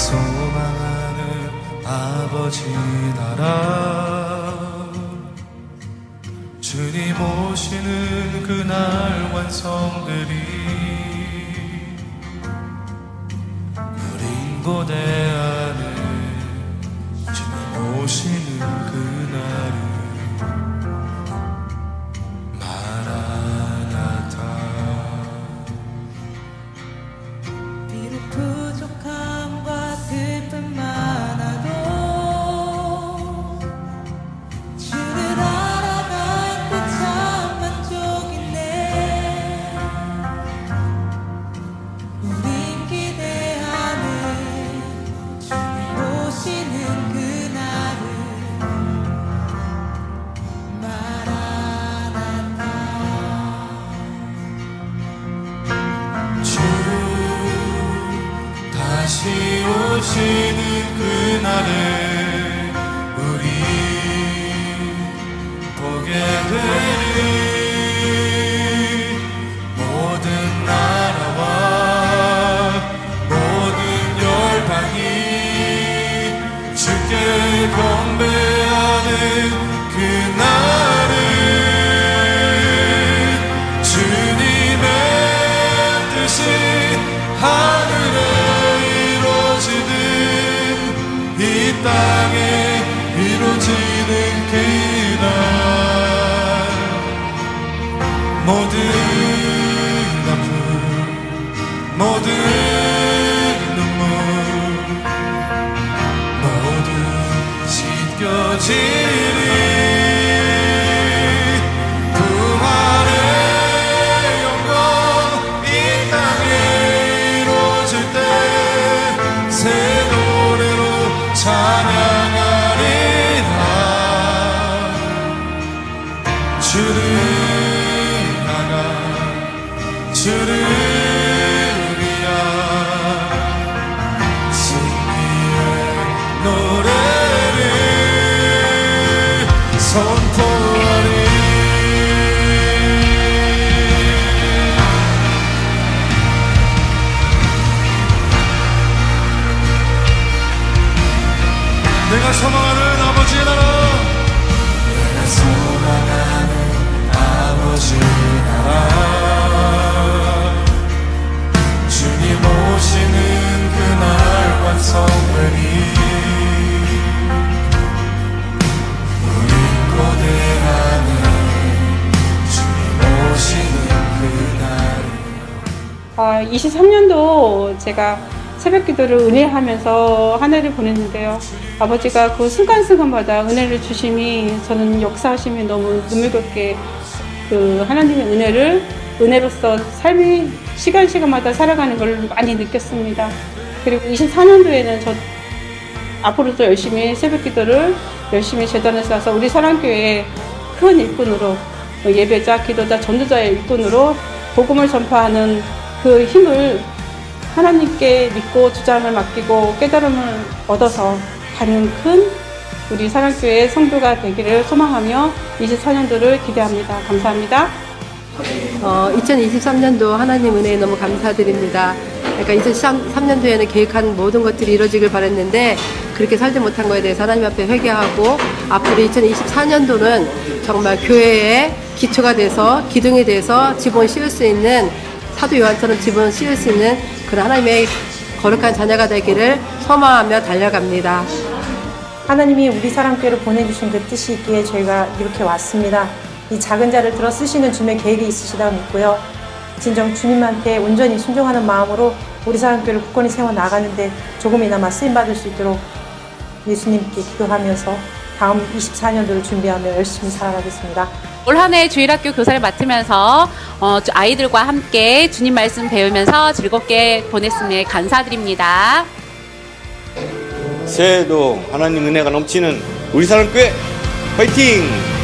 소망하는 아버지 나라. 주님 오시는 그날 완성되리. 우린 고대하는 주님 오시는 그날을 오시는 그날에 우리 보게 되리. 모든 나라와 모든 열방이 주께 경배하는 모든 눈물 모두 씻겨지리 주를 나가 주를 선포하리. 내가 소망하는 아버지의 나라 23년도 제가 새벽 기도를 은혜하면서 한 해를 보냈는데요. 아버지가 그 순간순간마다 은혜를 주심이 저는 역사하심이 너무 눈물겹게 그 하나님의 은혜를 은혜로서 삶이 시간 시간마다 살아가는 걸 많이 느꼈습니다. 그리고 24년도에는 저 앞으로도 열심히 새벽 기도를 열심히 재단에 쌓아서 우리 사랑교회의 큰 일꾼으로 예배자, 기도자, 전도자의 일꾼으로 복음을 전파하는 그 힘을 하나님께 믿고 주장을 맡기고 깨달음을 얻어서 가는 큰 우리 사랑교회 성도가 되기를 소망하며 24년도를 기대합니다. 감사합니다. 어, 2023년도 하나님 은혜에 너무 감사드립니다. 그러니까 2023년도에는 계획한 모든 것들이 이루어지길 바랬는데 그렇게 살지 못한 거에 대해서 하나님 앞에 회개하고 앞으로 2024년도는 정말 교회의 기초가 돼서 기둥이 돼서 지붕을 씌울 수 있는 사도 요한처럼 지붕을 씌울 수 있는 그런 하나님의 거룩한 자녀가 되기를 소망하며 달려갑니다. 하나님이 우리 사랑교회를 보내주신 그 뜻이 있기에 저희가 이렇게 왔습니다. 이 작은 자를 들어 쓰시는 주님의 계획이 있으시다고 믿고요. 진정 주님한테 온전히 순종하는 마음으로 우리 사랑교회를 굳건히 세워 나가는데 조금이나마 쓰임 받을 수 있도록 예수님께 기도하면서 다음 24년도를 준비하며 열심히 살아가겠습니다. 올 한해 주일학교 교사를 맡으면서 어, 주- 아이들과 함께 주님 말씀 배우면서 즐겁게 보냈음에 감사드립니다. 새해에도 하나님 은혜가 넘치는 우리 사랑교회 화이팅!